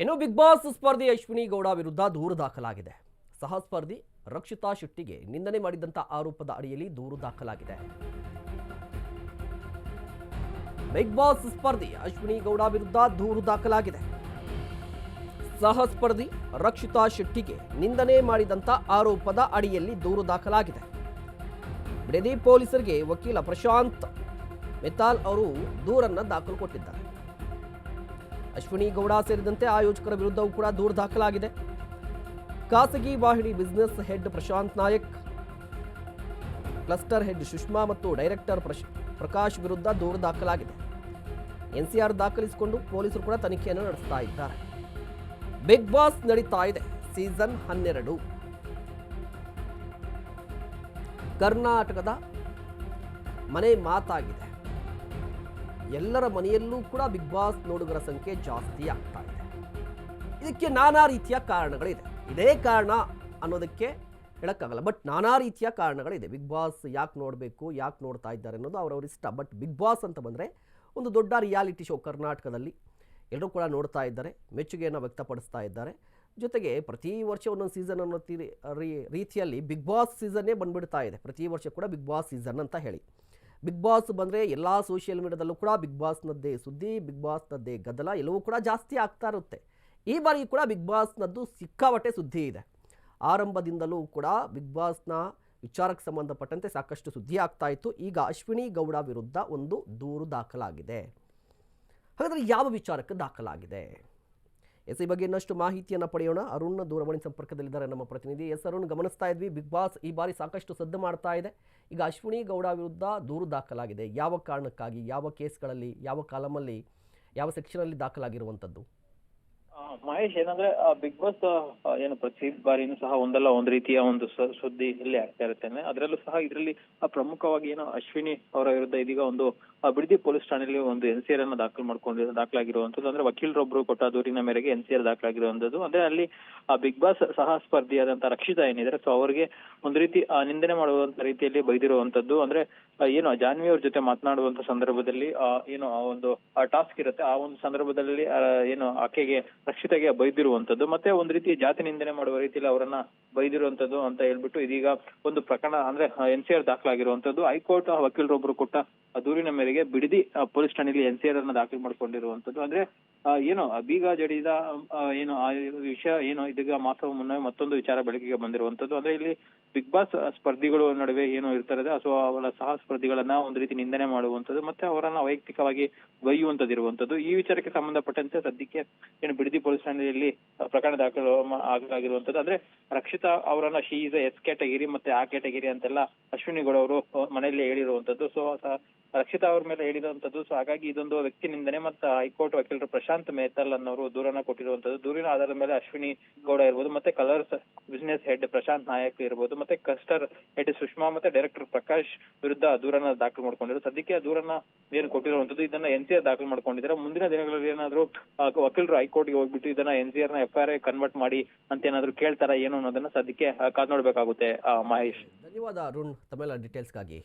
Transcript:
ಇನ್ನು big boss ಸ್ಪರ್ಧಿ ಅಶ್ವಿನಿ ಗೌಡ ವಿರುದ್ಧ ದೂರು ದಾಖಲಾಗಿದೆ. ಸಹ ಸ್ಪರ್ಧಿ ರಕ್ಷಿತಾ ಶೆಟ್ಟಿಗೆ ನಿಂದನೆ ಮಾಡಿದಂತ ಆರೋಪದ ಅಡಿಯಲ್ಲಿ ದೂರು ದಾಖಲಾಗಿದೆ. ಬಿಗ್ ಬಾಸ್ ಸ್ಪರ್ಧಿ ಅಶ್ವಿನಿ ಗೌಡ ವಿರುದ್ಧ ದೂರು ದಾಖಲಾಗಿದೆ. ಸಹ ಸ್ಪರ್ಧಿ ರಕ್ಷಿತಾ ಶೆಟ್ಟಿಗೆ ನಿಂದನೆ ಮಾಡಿದಂತ ಆರೋಪದ ಅಡಿಯಲ್ಲಿ ದೂರು ದಾಖಲಾಗಿದೆ. ಬಿಡದಿ ಪೊಲೀಸರಿಗೆ ವಕೀಲ ಪ್ರಶಾಂತ್ ಮಿತಾಲ್ ಅವರು ದೂರನ್ನು ದಾಖಲು ಕೊಟ್ಟಿದ್ದಾರೆ. ಅಶ್ವಿನಿ ಗೌಡ ಸೇರಿದಂತೆ ಆಯೋಜಕರ ವಿರುದ್ಧವೂ ಕೂಡ ದೂರು ದಾಖಲಾಗಿದೆ. ಖಾಸಗಿ ವಾಹಿನಿ business head Prashant Nayak, cluster head Sushma ಮತ್ತು ಡೈರೆಕ್ಟರ್ ಪ್ರಕಾಶ್ ವಿರುದ್ಧ ದೂರು ದಾಖಲಾಗಿದೆ. ಎನ್ಸಿಆರ್ ದಾಖಲಿಸಿಕೊಂಡು ಪೊಲೀಸರು ಕೂಡ ತನಿಖೆಯನ್ನು ನಡೆಸ್ತಾ ಇದ್ದಾರೆ. ಬಿಗ್ ಬಾಸ್ ನಡೀತಾ ಇದೆ, ಸೀಸನ್ ಹನ್ನೆರಡು. ಕರ್ನಾಟಕದ ಮನೆ ಮಾತಾಗಿದೆ. ಎಲ್ಲರ ಮನೆಯಲ್ಲೂ ಕೂಡ ಬಿಗ್ ಬಾಸ್ ನೋಡುಗರ ಸಂಖ್ಯೆ ಜಾಸ್ತಿ ಆಗ್ತಾ ಇದೆ. ಇದಕ್ಕೆ ನಾನಾ ರೀತಿಯ ಕಾರಣಗಳಿದೆ. ಇದೇ ಕಾರಣ ಅನ್ನೋದಕ್ಕೆ ಹೇಳೋಕ್ಕಾಗಲ್ಲ ಬಟ್ ನಾನಾ ರೀತಿಯ ಕಾರಣಗಳಿದೆ. ಬಿಗ್ ಬಾಸ್ ಯಾಕೆ ನೋಡಬೇಕು, ಯಾಕೆ ನೋಡ್ತಾ ಇದ್ದಾರೆ ಅನ್ನೋದು ಅವರವ್ರ ಇಷ್ಟ. ಬಟ್ ಬಿಗ್ ಬಾಸ್ ಅಂತ ಬಂದರೆ ಒಂದು ದೊಡ್ಡ ರಿಯಾಲಿಟಿ ಶೋ ಕರ್ನಾಟಕದಲ್ಲಿ ಎಲ್ಲರೂ ಕೂಡ ನೋಡ್ತಾ ಇದ್ದಾರೆ, ಮೆಚ್ಚುಗೆಯನ್ನು ವ್ಯಕ್ತಪಡಿಸ್ತಾ ಇದ್ದಾರೆ. ಜೊತೆಗೆ ಪ್ರತಿ ವರ್ಷ ಒಂದೊಂದು ಸೀಸನ್ ಅನ್ನೋ ರೀತಿಯಲ್ಲಿ ಬಿಗ್ ಬಾಸ್ ಸೀಸನ್ನೇ ಬಂದುಬಿಡ್ತಾ ಇದೆ. ಪ್ರತಿ ವರ್ಷ ಕೂಡ ಬಿಗ್ ಬಾಸ್ ಸೀಸನ್ ಅಂತ ಹೇಳಿ. ಬಿಗ್ ಬಾಸ್ ಬಂದರೆ ಎಲ್ಲ ಸೋಷಿಯಲ್ ಮೀಡಿಯಾದಲ್ಲೂ ಕೂಡ ಬಿಗ್ ಬಾಸ್ನದ್ದೇ ಸುದ್ದಿ, ಬಿಗ್ ಬಾಸ್ನದ್ದೇ ಗದ್ದಲ ಎಲ್ಲವೂ ಕೂಡ ಜಾಸ್ತಿ ಆಗ್ತಾ ಇರುತ್ತೆ. ಈ ಬಾರಿ ಕೂಡ ಬಿಗ್ ಬಾಸ್ನದ್ದು ಸಿಕ್ಕಾಪಟ್ಟೆ ಸುದ್ದಿ ಇದೆ. ಆರಂಭದಿಂದಲೂ ಕೂಡ ಬಿಗ್ ಬಾಸ್ನ ವಿಚಾರಕ್ಕೆ ಸಂಬಂಧಪಟ್ಟಂತೆ ಸಾಕಷ್ಟು ಸುದ್ದಿ ಆಗ್ತಾ ಇತ್ತು. ಈಗ ಅಶ್ವಿನಿ ಗೌಡ ವಿರುದ್ಧ ಒಂದು ದೂರು ದಾಖಲಾಗಿದೆ. ಹಾಗಾದರೆ ಯಾವ ವಿಚಾರಕ್ಕೆ ದಾಖಲಾಗಿದೆ? ಎಸ್ ಈ ಬಗ್ಗೆ ಇನ್ನಷ್ಟು ಮಾಹಿತಿಯನ್ನು ಪಡೆಯೋಣ. ಅರುಣ್ ದೂರವಾಣಿ ಸಂಪರ್ಕದಲ್ಲಿದ್ದಾರೆ ನಮ್ಮ ಪ್ರತಿನಿಧಿ. ಎಸ್, ಅರುಣ್, ಗಮನಿಸ್ತಾ ಇದ್ವಿ. ಬಿಗ್ ಬಾಸ್ ಈ ಬಾರಿ ಸಾಕಷ್ಟು ಸದ್ದು ಮಾಡ್ತಾ ಇದೆ. ಈಗ ಅಶ್ವಿನಿ ಗೌಡ ವಿರುದ್ಧ ದೂರು ದಾಖಲಾಗಿದೆ. ಯಾವ ಕಾರಣಕ್ಕಾಗಿ? ಯಾವ ಕೇಸ್ಗಳಲ್ಲಿ? ಯಾವ ಕಾಲಮಲ್ಲಿ? ಯಾವ ಸೆಕ್ಷನಲ್ಲಿ ದಾಖಲಾಗಿರುವಂಥದ್ದು? ಮಹೇಶ್, ಏನಂದ್ರೆ ಬಿಗ್ ಬಾಸ್ ಏನು ಪ್ರತಿ ಬಾರಿನೂ ಸಹ ಒಂದಲ್ಲ, ಒಂದ್ ರೀತಿಯ ಒಂದು ಸುದ್ದಿ ಇಲ್ಲಿ ಆಗ್ತಾ ಇರುತ್ತೆ. ಅದರಲ್ಲೂ ಸಹ ಇದರಲ್ಲಿ ಪ್ರಮುಖವಾಗಿ ಏನೋ ಅಶ್ವಿನಿ ಅವರ ವಿರುದ್ಧ ಇದೀಗ ಒಂದು ಬಿಡದಿ ಪೊಲೀಸ್ ಠಾಣೆಯಲ್ಲಿ ಒಂದು ಎನ್ ಸಿ ಆರ್ ಅನ್ನ ದಾಖಲು ಮಾಡ್ಕೊಂಡು ದಾಖಲಾಗಿರುವಂತದ್ದು ಅಂದ್ರೆ ವಕೀಲರೊಬ್ರು ಕೊಟ್ಟ ದೂರಿನ ಮೇರೆಗೆ ಎನ್ ಸಿ ಆರ್ ದಾಖಲಾಗಿರುವಂತದ್ದು ಅಂದ್ರೆ ಅಲ್ಲಿ ಬಿಗ್ ಬಾಸ್ ಸಹ ಸ್ಪರ್ಧಿಯಾದಂತ ರಕ್ಷಿತಾ ಏನಿದ್ದಾರೆ, ಸೊ ಅವರಿಗೆ ಒಂದು ರೀತಿ ನಿಂದನೆ ಮಾಡುವಂತ ರೀತಿಯಲ್ಲಿ ಬೈದಿರುವಂತದ್ದು ಅಂದ್ರೆ ಏನು ಜಾನ್ವಿ ಅವ್ರ ಜೊತೆ ಮಾತನಾಡುವಂತ ಸಂದರ್ಭದಲ್ಲಿ ಏನು, ಆ ಒಂದು ಟಾಸ್ಕ್ ಇರುತ್ತೆ. ಆ ಒಂದು ಸಂದರ್ಭದಲ್ಲಿ ಏನು, ಆಕೆಗೆ ರಕ್ಷಿತೆಗೆ ಬೈದಿರುವಂತದ್ದು. ಮತ್ತೆ ಒಂದ್ ರೀತಿ ಜಾತಿ ನಿಂದನೆ ಮಾಡುವ ರೀತಿಯಲ್ಲಿ ಅವರನ್ನ ಬೈದಿರುವಂತದ್ದು ಅಂತ ಹೇಳ್ಬಿಟ್ಟು ಇದೀಗ ಒಂದು ಪ್ರಕರಣ ಅಂದ್ರೆ ಎನ್ ದಾಖಲಾಗಿರುವಂತದ್ದು. ಹೈಕೋರ್ಟ್ ವಕೀಲರೊಬ್ರು ಕೊಟ್ಟ ಆ ದೂರಿನ ಮೇರೆಗೆ ಬಿಡದಿ ಪೊಲೀಸ್ ಠಾಣೆಯಲ್ಲಿ ಎನ್ ಸಿ ಆರ್ ಅನ್ನ ದಾಖಲು ಮಾಡ್ಕೊಂಡಿರುವಂತದ್ದು. ಅಂದ್ರೆ ಏನು ಬೀಗ ಜಡಿದ ಏನು, ಆ ವಿಷಯ ಏನು, ಇದೀಗ ಮಾಸವ ಮುನ್ನ ಮತ್ತೊಂದು ವಿಚಾರ ಬೆಳಕಿಗೆ ಬಂದಿರುವಂತದ್ದು. ಅಂದ್ರೆ, ಇಲ್ಲಿ ಬಿಗ್ ಬಾಸ್ ಸ್ಪರ್ಧಿಗಳು ನಡುವೆ ಏನು ಇರ್ತಾರೆ ಸೊ ಅವರ ಸಹ ಸ್ಪರ್ಧಿಗಳನ್ನ ಒಂದು ರೀತಿ ನಿಂದನೆ ಮಾಡುವಂತದ್ದು, ಮತ್ತೆ ಅವರನ್ನ ವೈಯಕ್ತಿಕವಾಗಿ ಇರುವಂತದ್ದು. ಈ ವಿಚಾರಕ್ಕೆ ಸಂಬಂಧಪಟ್ಟಂತೆ ಸದ್ಯಕ್ಕೆ ಏನು ಬಿಡದಿ ಪೊಲೀಸ್ ಠಾಣೆಯಲ್ಲಿ ಪ್ರಕರಣ ದಾಖಲು ಆಗಲಾಗಿರುವಂತದ್ದು. ಅಂದ್ರೆ, ರಕ್ಷಿತಾ ಅವರನ್ನ ಶೀಸ ಇಸ್ ಎಸ್ ಕ್ಯಾಟಗಿರಿ ಮತ್ತೆ ಆ ಕ್ಯಾಟಗಿರಿ ಅಂತೆಲ್ಲ ಅಶ್ವಿನಿ ಗೌಡ ಅವರು ಮನೆಯಲ್ಲಿ ಹೇಳಿರುವಂತದ್ದು. ಸೊ ರಕ್ಷಿತಾ ಅವ್ರ ಮೇಲೆ ಹೇಳಿರುವಂತದ್ದು. ಸೊ ಹಾಗಾಗಿ ಇದೊಂದು ವ್ಯಕ್ತಿ ನಿಂದನೆ ಮತ್ತು ಹೈಕೋರ್ಟ್ ವಕೀಲರು ಪ್ರಶಾಂತ್ ಮೇತಲ್ ಅನ್ನೋರು ದೂರನ್ನ ಕೊಟ್ಟಿರುವಂತದ್ದು. ದೂರಿನ ಆಧಾರದ ಮೇಲೆ ಅಶ್ವಿನಿ ಗೌಡ ಇರ್ಬೋದು, ಮತ್ತೆ Colors business head Prashant Nayak ಇರ್ಬೋದು, ಮತ್ತೆ ಕಸ್ಟರ್ ಹೆಡ್ ಸುಷ್ಮಾ, ಮತ್ತೆ ಡೈರೆಕ್ಟರ್ ಪ್ರಕಾಶ್ ವಿರುದ್ಧ ದೂರನ್ನ ದಾಖಲು ಮಾಡ್ಕೊಂಡಿದ್ರು ಸದ್ಯಕ್ಕೆ ಆ ದೂರನ್ನ ಏನು ಕೊಟ್ಟಿರುವಂತದ್ದು, ಇದನ್ನ ಎನ್ ಸಿ ಆರ್ ದಾಖಲು ಮಾಡ್ಕೊಂಡಿದ್ದಾರೆ. ಮುಂದಿನ ದಿನಗಳಲ್ಲಿ ಏನಾದ್ರು ವಕೀಲರು ಹೈಕೋರ್ಟ್ಗೆ ಹೋಗ್ಬಿಟ್ಟು ಇದನ್ನ ಎನ್ ಸಿ ಆರ್ನ ಎಫ್ ಐ ಆರ್ ಕನ್ವರ್ಟ್ ಮಾಡಿ ಅಂತ ಏನಾದ್ರು ಕೇಳ್ತಾರ ಏನು ಅನ್ನೋದನ್ನ ಸದ್ಯಕ್ಕೆ ಕಾದ್ ನೋಡ್ಬೇಕಾಗುತ್ತೆ ಮಹೇಶ್. ಧನ್ಯವಾದ ಅರುಣ್, ತಮ್ಮೆಲ್ಲ ಡೀಟೇಲ್ಸ್ಗಾಗಿ